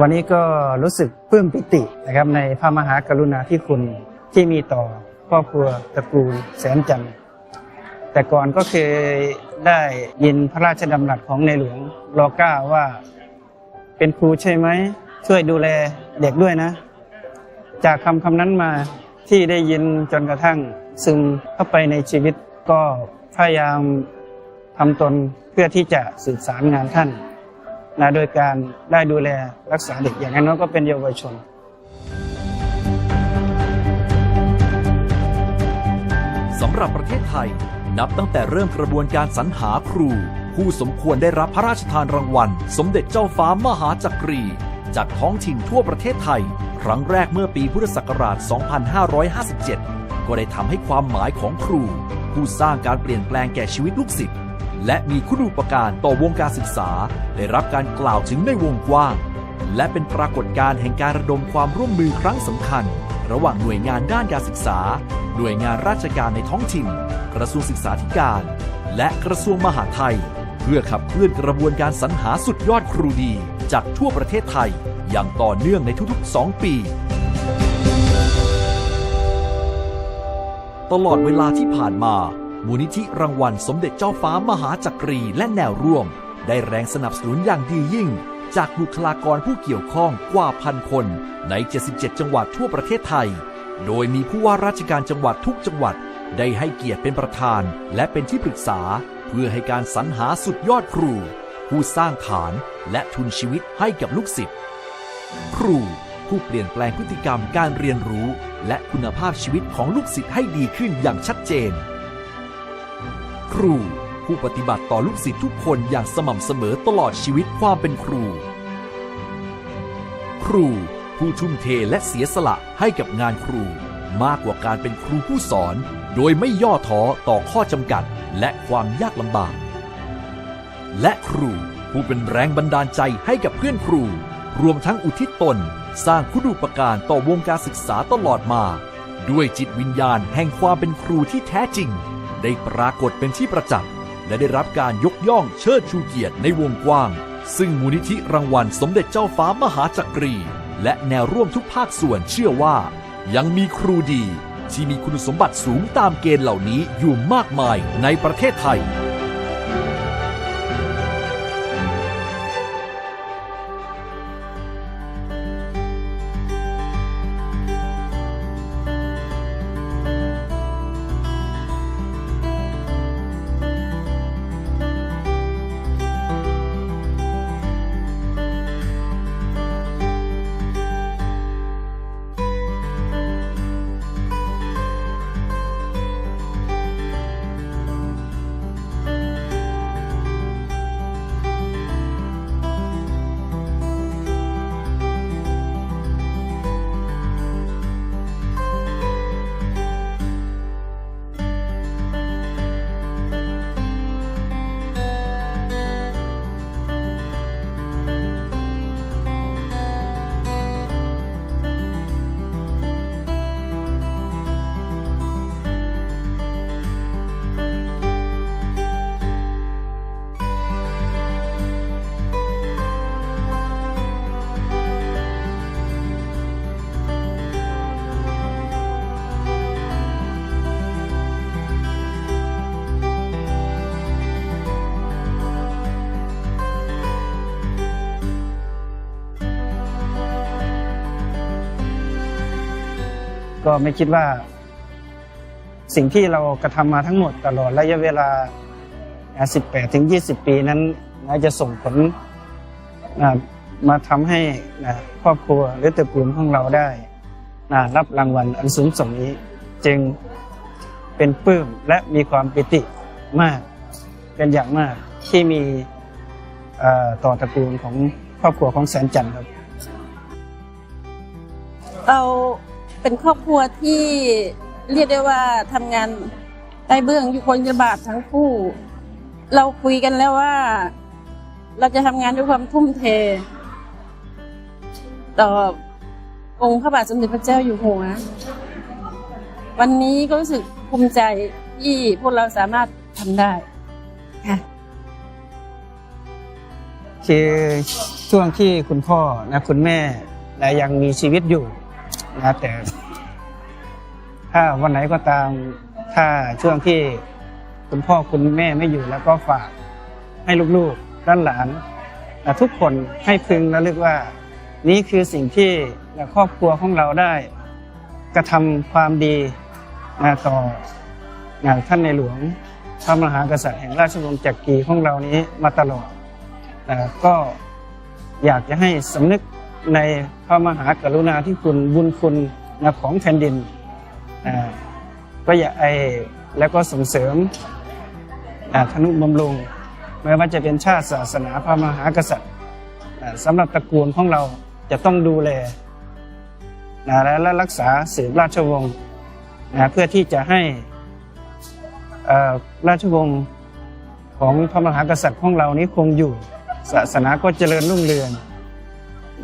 วันนี้ก็รู้สึกปลื้มปิตินะครับในพระมหากรุณาธิคุณที่มีต่อครอบครัวตระกูลแสนจันทร์แต่ก่อนก็เคยได้ยินพระราชดำรัสของในหลวงรอก้าว่า เป็นครูใช่ไหม ช่วยดูแลเด็กด้วยนะ จากคำคำนั้นมาที่ได้ยินจนกระทั่ง ซึมเข้าไปในชีวิตก็พยายามทำตนเพื่อที่จะสื่อสารงานท่าน นะโดยการได้ดูแลรักษาเด็กอย่างนั้นก็เป็นเยาวชน สำหรับประเทศไทย นับตั้งแต่เริ่มกระบวนการสรรหาครู ผู้สมควรได้รับพระราชทานรางวัล สมเด็จเจ้าฟ้ามหาจักรี จากท้องถิ่นทั่วประเทศไทย ครั้งแรกเมื่อปีพุทธศักราช 2557 ก็ได้ทำให้ความหมายของครู ผู้สร้างการเปลี่ยนแปลงแก่ชีวิตลูกศิษย์ และมีคุณูปการต่อวงการศึกษา ได้รับการกล่าวถึงในวงกว้าง และเป็นปรากฏการณ์แห่งการระดมความร่วมมือครั้งสำคัญ ระหว่างหน่วยงานด้านการศึกษา หน่วยงานราชการในท้องถิ่น กระทรวงศึกษาธิการ และกระทรวงมหาดไทย เพื่อขับเคลื่อนกระบวนการสรรหาสุดยอดครูดี จากทั่วประเทศไทย อย่างต่อเนื่องในทุกๆ 2 ปีตลอดเวลาที่ผ่านมา มูลนิธิรางวัลสมเด็จเจ้าฟ้ามหาจักรีและแนวร่วม ได้แรงสนับสนุนอย่างดียิ่ง จากบุคลากรผู้เกี่ยวข้องกว่าพันคนใน 77 จังหวัดทั่วประเทศไทย โดยมีผู้ว่าราชการจังหวัดทุกจังหวัด ได้ให้เกียรติเป็นประธานและเป็นที่ปรึกษา เพื่อให้การสรรหาสุดยอดครู ผู้สร้างฐานและทุนชีวิตให้กับลูกศิษย์ ครูผู้เปลี่ยนแปลงพฤติกรรมการเรียนรู้ และคุณภาพชีวิตของลูกศิษย์ให้ดีขึ้นอย่างชัดเจน ครู ผู้ปฏิบัติต่อลูกศิษย์ทุกคนอย่างสม่ำเสมอตลอดชีวิตความเป็นครู ครู ผู้ทุ่มเทและเสียสละให้กับงานครู มากกว่าการเป็นครูผู้สอน โดยไม่ย่อท้อต่อข้อจำกัด และความยากลำบาก และครู ผู้เป็นแรงบันดาลใจให้กับเพื่อนครู รวมทั้งอุทิศตน สร้างคุณูปการต่อวงการศึกษาตลอดมา ด้วยจิตวิญญาณแห่งความเป็นครูที่แท้จริง ได้ปรากฏเป็นที่ประจักษ์และได้รับการยกย่องเชิดชูเกียรติในวงกว้าง ซึ่งมูลนิธิรางวัลสมเด็จเจ้าฟ้ามหาจักรี และแนวร่วมทุกภาคส่วนเชื่อว่า ยังมีครูดี ที่มีคุณสมบัติสูงตามเกณฑ์เหล่านี้อยู่มากมายในประเทศไทย ก็ไม่คิดว่า สิ่งที่เรากระทำมาทั้งหมดตลอดระยะเวลา 18ถึง20 ปีนั้นนะจะส่งผลนะมาทำให้นะครอบครัวหรือตระกูลของเราได้นะรับรางวัลอันสูงส่งนี้ จึงเป็นปลื้มและมีความปิติมาก เป็นอย่างมากที่มีต่อตระกูลของครอบครัวของแสนจันทร์ครับเรา เป็นครอบครัวที่เรียกได้ว่าทำงานใต้เบื้องอยู่คนละบาททั้งคู่ เราคุยกันแล้วว่า เราจะทำงานด้วยความทุ่มเท ต่อองค์พระบาทสมเด็จพระเจ้าอยู่หัว วันนี้ก็รู้สึกภูมิใจที่พวกเราสามารถทำได้ค่ะคือช่วงที่คุณพ่อนะคุณแม่นะยังมีชีวิตอยู่ นะแต่ ถ้าวันไหนก็ตามถ้าช่วงที่คุณพ่อคุณแม่ไม่อยู่แล้วก็ฝากให้ลูกๆด้านหลานทุกคนให้พึงระลึกว่า นี่คือสิ่งที่ครอบครัวของเราได้ กระทำความดีนะต่อนะท่านในหลวงพระมหากษัตริย์แห่งราชวงศ์จักรีของเรานี้มาตลอดนะก็อยากจะให้สำนึก ในพระมหากรุณาธิคุณบุญคุณนะของแผ่นดินนะก็อย่าไอแล้วก็ส่งเสริมธนุบำรุงไม่ว่าจะเป็นชาติศาสนาพระมหากษัตริย์สำหรับตระกูลของเราจะต้องดูแลนะและรักษาสืบราชวงศ์นะเพื่อที่จะให้ราชวงศ์ของพระมหากษัตริย์ของเรานี้คงอยู่ศาสนาก็เจริญรุ่งเรือง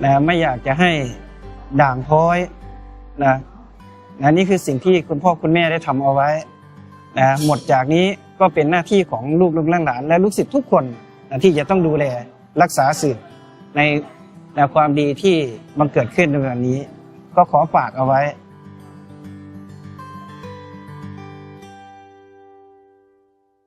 นะไม่อยากจะให้ด่างพร้อยนะนะนี่คือสิ่งที่คุณพ่อคุณแม่ได้ทำเอาไว้นะหมดจากนี้ก็เป็นหน้าที่ของลูกลูกหลาน และลูกศิษย์ทุกคนนะที่จะต้องดูแลรักษาสืบในในความดีที่มันเกิดขึ้นในวันนี้ ก็ขอฝากเอาไว้